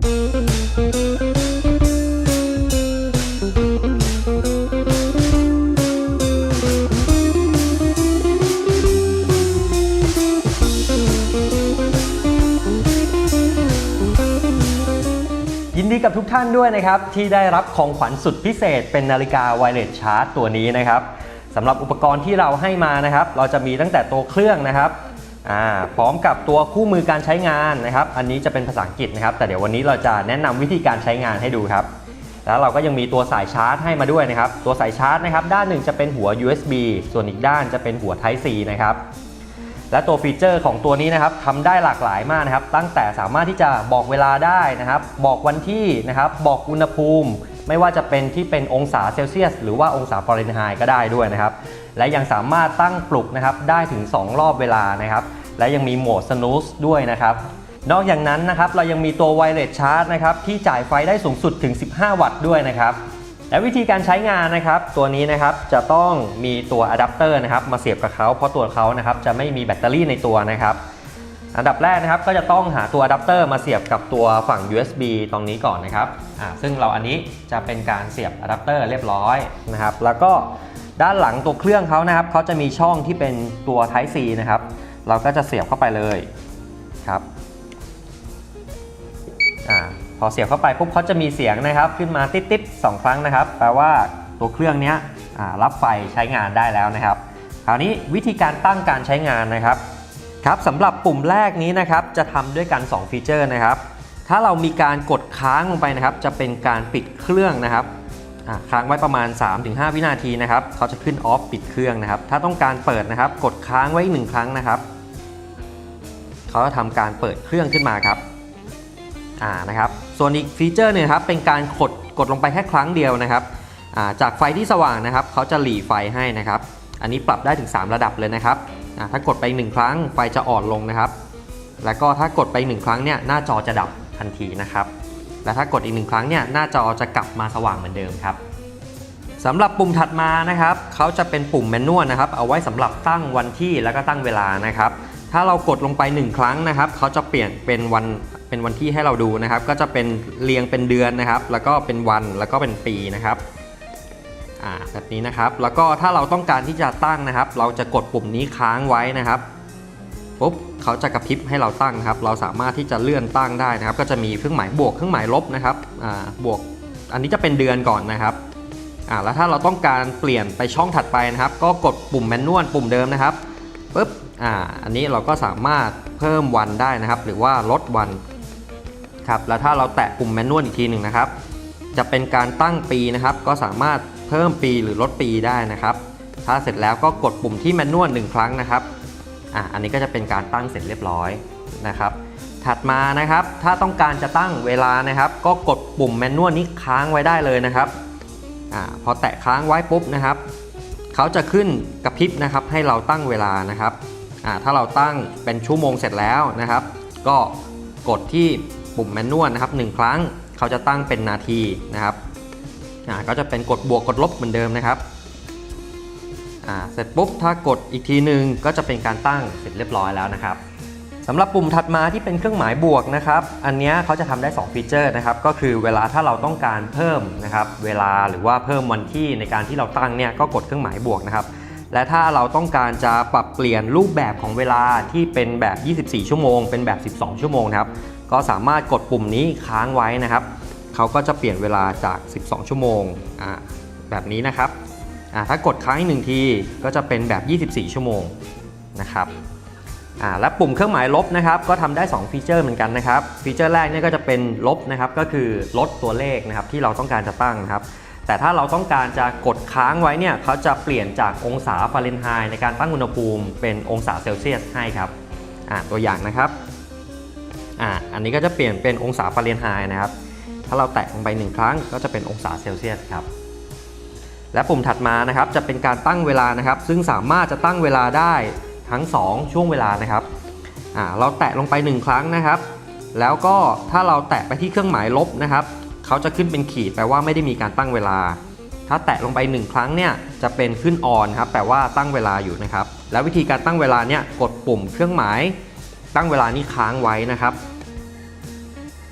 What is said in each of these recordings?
ยินดีกับทุกท่านด้วยนะครับ ที่ได้รับของขวัญสุดพิเศษ เป็นนาฬิกาไวเลสชาร์จตัวนี้นะครับสำหรับอุปกรณ์ที่เราให้มานะครับ เราจะมีตั้งแต่ตัวเครื่องนะครับ พร้อมกับตัวคู่มือการใช้งานนะครับ อันนี้จะเป็นภาษาอังกฤษนะครับ แต่เดี๋ยววันนี้เราจะแนะนำวิธีการใช้งานให้ดูครับ แล้วเราก็ยังมีตัวสายชาร์จให้มาด้วยนะครับ ตัวสายชาร์จนะครับ ด้านหนึ่งจะเป็นหัว USB ส่วนอีกด้านจะเป็นหัว Type C นะครับ และตัวฟีเจอร์ของตัวนี้นะครับทำได้หลากหลายมากนะครับ ตั้งแต่สามารถที่จะบอกเวลาได้นะครับ บอกวันที่นะครับ บอกอุณหภูมิ ไม่ว่าจะเป็นที่เป็นองศาเซลเซียส หรือว่าองศาฟาเรนไฮต์ก็ได้ด้วยนะครับ และยังสามารถตั้งปลุกนะครับได้ถึง 2 รอบเวลานะครับ และยังมีโหมดสนูสด้วยนะครับ นอกจากนั้นนะครับเรายังมีตัวไวเลสชาร์จนะครับที่จ่ายไฟได้สูงสุดถึง 15 วัตต์ด้วยนะครับและวิธีการใช้งานนะครับตัวนี้นะครับจะต้องมีตัวอะแดปเตอร์นะครับมาเสียบกับเขาเพราะตัวเขานะครับจะไม่มีแบตเตอรี่ในตัวนะครับ อันดับแรกนะครับก็จะต้องหาตัวอะแดปเตอร์มาเสียบกับตัวฝั่ง USB ตรงนี้ก่อนนะครับอ่าซึ่งเราอันนี้จะเป็นการเสียบอะแดปเตอร์เรียบร้อยนะครับ แล้วก็ ด้านหลังตัวเครื่องเขานะครับเขาจะมีช่องที่เป็นตัว Type C นะครับ เราก็จะเสียบเข้าไปเลยครับอพอเสียบเข้าไปปุ๊บเขาจะมีเสียงนะครับ ขึ้นมาติ๊ดๆสองครั้งนะครับ แปลว่าตัวเครื่องนี้รับไฟใช้งานได้แล้วนะครับ คราวนี้วิธีการตั้งการใช้งานนะครับครับสำหรับปุ่มแรกนี้นะครับ จะทำด้วยกัน 2 ฟีเจอร์นะครับ ถ้าเรามีการกดค้างลงไปนะครับ จะเป็นการปิดเครื่องนะครับ ค้างไว้ประมาณ 3-5 วินาทีนะครับเขาจะขึ้นออฟปิดเครื่องนะครับ ถ้าต้องการเปิดนะครับ กดค้างไว้หนึ่งครั้งนะครับเขาจะทำการเปิดเครื่องขึ้นมาครับอ่านะครับส่วนอีกฟีเจอร์หนึ่งครับเป็นการกดกดลงไปแค่ครั้งเดียวนะครับาจากไฟที่สว่างนะครับเขาจะหลีไฟให้นะครับ อันนี้ปรับได้ถึง 3 ระดับเลยนะครับถ้ากดไป 1 ครั้งไฟจะอ่อนลงนะครับ แล้วก็ถ้ากดไป 1 ครั้งเนี่ยหน้าจอจะดับทันทีนะครับ และถ้ากดอีก1ครั้งเนี่ยหน้าจอจะกลับมาสว่างเหมือนเดิมครับสำหรับปุ่มถัดมานะครับเขาจะเป็นปุ่มแมนนวลนะครับเอาไว้สำหรับตั้งวันที่แล้วก็ตั้งเวลานะครับ ถ้าเรากดลงไป 1 ครั้งนะครับเขาจะเปลี่ยนเป็นวันเป็นวันที่ให้เราดูนะครับ ก็จะเป็นเรียงเป็นเดือนนะครับ แล้วก็เป็นวันแล้วก็เป็นปีนะครับแบบนี้นะครับ แล้วก็ถ้าเราต้องการที่จะตั้งนะครับ เราจะกดปุ่มนี้ค้างไว้นะครับ ปุ๊บเขาจะกระพริบให้เราตั้งนะครับ เราสามารถที่จะเลื่อนตั้งได้นะครับ ก็จะมีเครื่องหมายบวกเครื่องหมายลบนะครับอ่าบวก อันนี้จะเป็นเดือนก่อนนะครับอ่าแล้วถ้าเราต้องการเปลี่ยนไปช่องถัดไปนะครับ ก็กดปุ่มแมนนวลปุ่มเดิมนะครับปุ๊บอ่าอันนี้เราก็สามารถเพิ่มวันได้นะครับ หรือว่าลดวันครับแล้วถ้าเราแตะปุ่มแมนนวลอีกทีหนึ่งนะครับ จะเป็นการตั้งปีนะครับ ก็สามารถเพิ่มปีหรือลดปีได้นะครับ ถ้าเสร็จแล้วก็กดปุ่มที่แมนนวลหนึ่งครั้งนะครับ อะอันนี้ก็จะเป็นการตั้งเสร็จเรียบร้อยนะครับ ถัดมานะครับ ถ้าต้องการจะตั้งเวลานะครับ ก็กดปุ่มแมนนวลนี้ค้างไว้ได้เลยนะครับอ่าพอแตะค้างไว้ปุ๊บนะครับเขาจะขึ้นกระพริบนะครับให้เราตั้งเวลานะครับอ่าถ้าเราตั้งเป็นชั่วโมงเสร็จแล้วนะครับ ก็กดที่ปุ่มแมนนวลนะครับหนึ่งครั้งเขาจะตั้งเป็นนาทีนะครับอ่าก็จะเป็นกดบวกกดลบเหมือนเดิมนะครับ เสร็จปุ๊บถ้ากดอีกทีหนึ่งก็จะเป็นการตั้งเสร็จเรียบร้อยแล้วนะครับสำหรับปุ่มถัดมาที่เป็นเครื่องหมายบวกนะครับอันนี้เขาจะทำได้ 2 ฟีเจอร์นะครับก็คือเวลาถ้าเราต้องการเพิ่มนะครับเวลาหรือว่าเพิ่มวันที่ในการที่เราตั้งเนี่ยก็กดเครื่องหมายบวกนะครับและถ้าเราต้องการจะปรับเปลี่ยนรูปแบบของเวลาที่เป็นแบบ 24 ชั่วโมง เป็นแบบ 12 ชั่วโมงนะครับก็สามารถกดปุ่มนี้ค้างไว้นะครับเขาก็จะเปลี่ยนเวลาจาก 12 ชั่วโมงแบบนี้นะครับ ถ้ากดค้างอีกหนึ่งทีก็จะเป็นแบบ 24 ชั่วโมงนะครับและปุ่มเครื่องหมายลบนะครับก็ทำได้ 2 ฟีเจอร์เหมือนกันนะครับฟีเจอร์แรกเนี่ยก็จะเป็นลบนะครับก็คือลดตัวเลขนะครับที่เราต้องการจะตั้งนะครับแต่ถ้าเราต้องการจะกดค้างไว้เนี่ยเขาจะเปลี่ยนจากองศาฟาเรนไฮต์ในการตั้งอุณหภูมิเป็นองศาเซลเซียสให้ครับตัวอย่างนะครับออันนี้ก็จะเปลี่ยนเป็นองศาฟาเรนไฮต์นะครับถ้าเราแตะลงไปหนึ่งครั้งก็จะเป็นองศาเซลเซียสครับ และปุ่มถัดมานะครับจะเป็นการตั้งเวลานะครับ ซึ่งสามารถจะตั้งเวลาได้ทั้ง 2 ช่วงเวลานะครับอ่าเราแตะลงไป 1 ครั้งนะครับ แล้วก็ถ้าเราแตะไปที่เครื่องหมายลบนะครับเขาจะขึ้นเป็นขีดแปลว่าไม่ได้มีการตั้งเวลา ถ้าแตะลงไป 1 ครั้งเนี่ยจะเป็นขึ้นออนครับแปลว่าตั้งเวลาอยู่นะครับ แล้ววิธีการตั้งเวลาเนี่ยกดปุ่มเครื่องหมาย ตั้งเวลานี้ค้างไว้นะครับ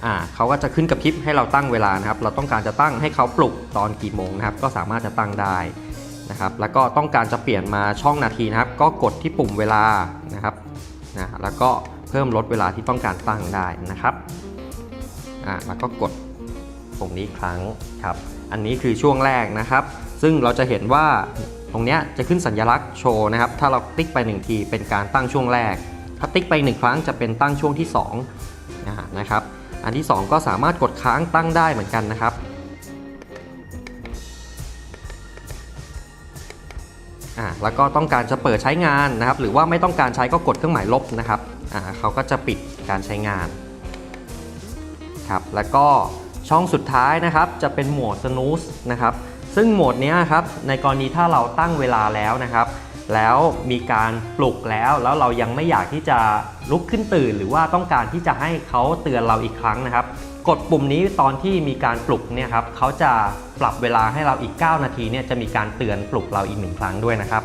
อ่าเขาก็จะขึ้นกระพริบให้เราตั้งเวลานะครับ เราต้องการจะตั้งให้เขาปลุกตอนกี่โมงนะครับ ก็สามารถจะตั้งได้นะครับ แล้วก็ต้องการจะเปลี่ยนมาช่องนาทีนะครับ ก็กดที่ปุ่มเวลานะครับนะแล้วก็เพิ่มลดเวลาที่ต้องการตั้งได้นะครับอ่าแล้วก็กดปุ่มนี้ครั้งครับ อันนี้คือช่วงแรกนะครับ ซึ่งเราจะเห็นว่าตรงนี้จะขึ้นสัญลักษณ์โชว์นะครับ ถ้าเราติ๊กไปหนึ่งทีเป็นการตั้งช่วงแรก ถ้าติ๊กไปหนึ่งครั้งจะเป็นตั้งช่วงที่2นะครับ อันที่ 2 ก็สามารถกดค้างตั้งได้เหมือนกันนะครับ อ่าแล้วก็ต้องการจะเปิดใช้งานนะครับ หรือว่าไม่ต้องการใช้ก็กดเครื่องหมายลบนะครับ อ่าเขาก็จะปิดการใช้งาน ครับ แล้วก็ช่องสุดท้ายนะครับจะเป็นโหมด snooze นะครับ ซึ่งโหมดนี้ครับในกรณีถ้าเราตั้งเวลาแล้วนะครับ แล้วมีการปลุกแล้วแล้วเรายังไม่อยากที่จะลุกขึ้นตื่น หรือว่าต้องการที่จะให้เขาเตือนเราอีกครั้งนะครับ กดปุ่มนี้ตอนที่มีการปลุกเนี่ยครับเขาจะปรับเวลาให้เราอีก 9 นาทีเนี่ยจะมีการเตือนปลุกเราอีกหนึ่งครั้งด้วยนะครับ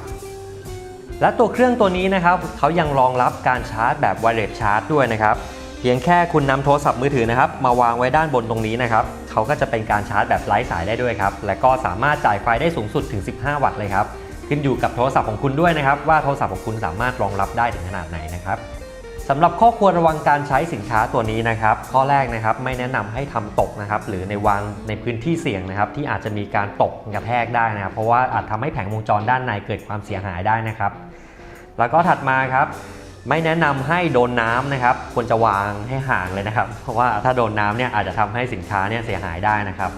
และตัวเครื่องตัวนี้นะครับเขายังรองรับการชาร์จแบบไวเลสชาร์จด้วยนะครับเพียงแค่คุณนำโทรศัพท์มือถือนะครับ มาวางไว้ด้านบนตรงนี้นะครับเขาก็จะเป็นการชาร์จแบบไร้สายได้ด้วยครับและก็สามารถจ่ายไฟได้สูงสุดถึง 15 วัตต์เลยครับ ขึ้นอยู่กับโทรศัพท์ของคุณด้วยนะครับ ว่าโทรศัพท์ของคุณสามารถรองรับได้ถึงขนาดไหนนะครับสำหรับข้อควรระวังการใช้สินค้าตัวนี้นะครับ ข้อแรกนะครับไม่แนะนำให้ทำตกนะครับ หรือในวางในพื้นที่เสี่ยงนะครับ ที่อาจจะมีการตกกระแทกได้นะครับ เพราะว่าอาจทำให้แผงวงจรด้านในเกิดความเสียหายได้นะครับ แล้วก็ถัดมาครับ ไม่แนะนำให้โดนน้ำนะครับ ควรจะวางให้ห่างเลยนะครับ เพราะว่าถ้าโดนน้ำเนี่ยอาจจะทำให้สินค้าเนี่ยเสียหายได้นะครับ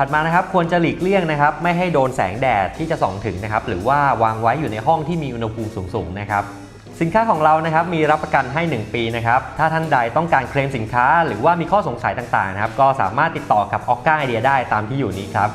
ถัดมานะครับควรจะหลีกเลี่ยงนะครับไม่ให้โดนแสงแดดที่จะส่องถึงนะครับหรือว่าวางไว้อยู่ในห้องที่มีอุณหภูมิสูงๆนะครับสินค้าของเรานะครับมีรับประกันให้ 1 ปีนะครับถ้าท่านใดต้องการเคลมสินค้า หรือว่ามีข้อสงสัยต่างๆนะครับก็สามารถติดต่อกับออกก้าไอเดียได้ตามที่อยู่นี้ครับ